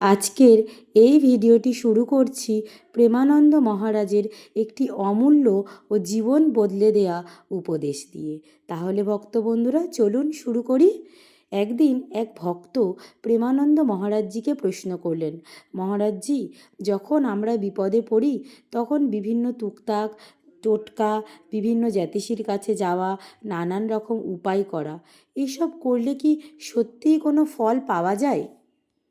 আজকের এই ভিডিওটি শুরু করছি প্রেমানন্দ মহারাজের একটি অমূল্য ও জীবন বদলে দেয়া উপদেশ দিয়ে। তাহলে ভক্ত বন্ধুরা, চলুন শুরু করি। একদিন এক ভক্ত প্রেমানন্দ মহারাজজিকে প্রশ্ন করলেন, মহারাজজি, যখন আমরা বিপদে পড়ি, তখন বিভিন্ন তুকতাক, টোটকা, বিভিন্ন জ্যোতিষীর কাছে যাওয়া, নানান রকম উপায় করা, এসব করলে কি সত্যিই কোনো ফল পাওয়া যায়?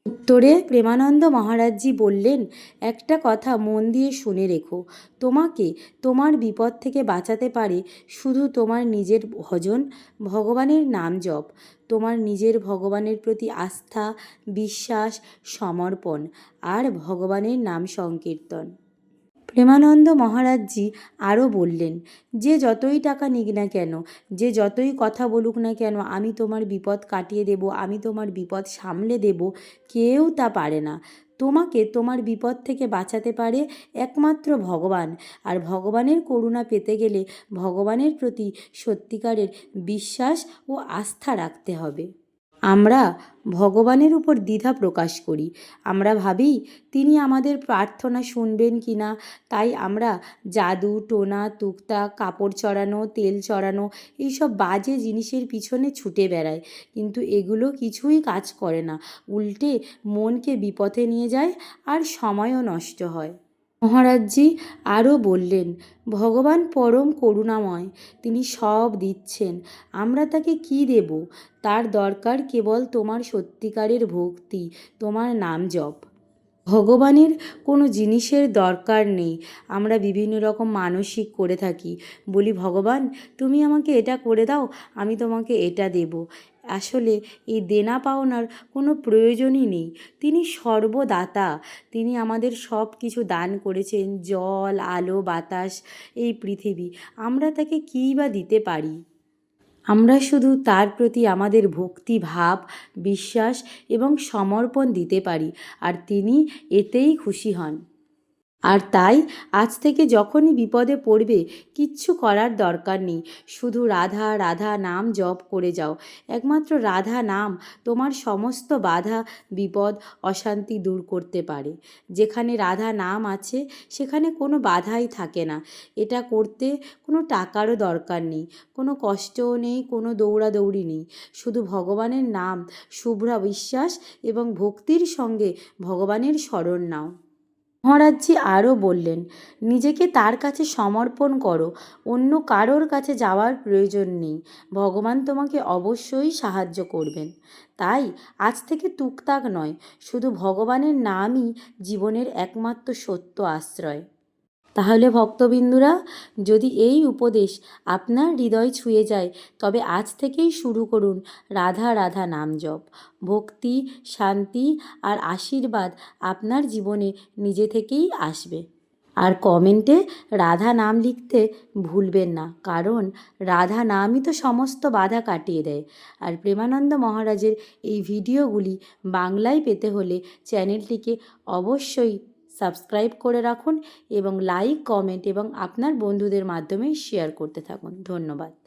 উত্তরে প্রেমানন্দ মহারাজজি বললেন, একটা কথা মন দিয়ে শুনে রেখো। তোমাকে তোমার বিপদ থেকে বাঁচাতে পারে শুধু তোমার নিজের ভজন, ভগবানের নাম জপ, তোমার নিজের ভগবানের প্রতি আস্থা, বিশ্বাস, সমর্পণ, আর ভগবানের নাম সংকীর্তন। প্রেমানন্দ মহারাজজি আরও বললেন, যে যতই টাকা নিক না কেন, যে যতই কথা বলুক না কেন, আমি তোমার বিপদ কাটিয়ে দেব, আমি তোমার বিপদ সামলে দেব, কেউ তা পারে না। তোমাকে তোমার বিপদ থেকে বাঁচাতে পারে একমাত্র ভগবান। আর ভগবানের করুণা পেতে গেলে ভগবানের প্রতি সত্যিকারের বিশ্বাস ও আস্থা রাখতে হবে। আমরা ভগবানের উপর দ্বিধা প্রকাশ করি। আমরা ভাবি, তিনি আমাদের প্রার্থনা শুনবেন কি না তাই আমরা জাদু, টোনা, তুকতা, কাপড় চড়ানো, তেল চড়ানো, এইসব বাজে জিনিসের পিছনে ছুটে বেড়াই। কিন্তু এগুলো কিছুই কাজ করে না। উল্টে মনকে বিপথে নিয়ে যায় আর সময়ও নষ্ট হয়। মহারাজজি আরও বললেন, ভগবান পরম করুণাময়, তিনি সব দিচ্ছেন। আমরা তাকে কি দেব? তার দরকার কেবল তোমার সত্যিকারের ভক্তি, তোমার নাম জপ। ভগবানের কোনো জিনিসের দরকার নেই। আমরা বিভিন্ন রকম মানসিক করে থাকি। বলি, ভগবান, তুমি আমাকে এটা করে দাও, আমি তোমাকে এটা দেব। আসলে এই দেনা পাওনার কোনো প্রয়োজনই নেই। তিনি সর্বদাতা। তিনি আমাদের সব কিছু দান করেছেন, জল, আলো, বাতাস, এই পৃথিবী। আমরা তাকে কী বা দিতে পারি? আমরা শুধু তার প্রতি আমাদের ভক্তি, ভাব, বিশ্বাস এবং সমর্পণ দিতে পারি। আর তিনি এতেই খুশি হন। আর তাই আজ থেকে যখনই বিপদে পড়বে, কিচ্ছু করার দরকার নেই। শুধু রাধা রাধা নাম জপ করে যাও। একমাত্র রাধা নাম তোমার সমস্ত বাধা, বিপদ, অশান্তি দূর করতে পারে। যেখানে রাধা নাম আছে, সেখানে কোনো বাধাই থাকে না। এটা করতে কোনো টাকারও দরকার নেই। কোনো কষ্টও নেই, কোনো দৌড়াদৌড়ি নেই। শুধু ভগবানের নাম, শুভ্রা বিশ্বাস এবং ভক্তির সঙ্গে ভগবানের স্মরণ নাও। মহারাজজি আরও বললেন, নিজেকে তার কাছে সমর্পণ করো, অন্য কারোর কাছে যাওয়ার প্রয়োজন নেই। ভগবান তোমাকে অবশ্যই সাহায্য করবেন। তাই আজ থেকে তুকতাক নয়, শুধু ভগবানের নামই জীবনের একমাত্র সত্য আশ্রয়। তাহলে ভক্তবিন্দুরা, যদি এই উপদেশ আপনার হৃদয় ছুঁয়ে যায়, তবে আজ থেকেই শুরু করুন রাধা রাধা নাম জপ। ভক্তি, শান্তি আর আশীর্বাদ আপনার জীবনে নিজে থেকেই আসবে। আর কমেন্টে রাধা নাম লিখতে ভুলবেন না, কারণ রাধা নামই তো সমস্ত বাধা কাটিয়ে দেয়। আর প্রেমানন্দ মহারাজের এই ভিডিওগুলি বাংলায় পেতে হলে চ্যানেলটিকে অবশ্যই সাবস্ক্রাইব করে রাখুন এবং লাইক কমেন্ট এবং আপনার বন্ধুদের মাধ্যমে শেয়ার করতে থাকুন। ধন্যবাদ।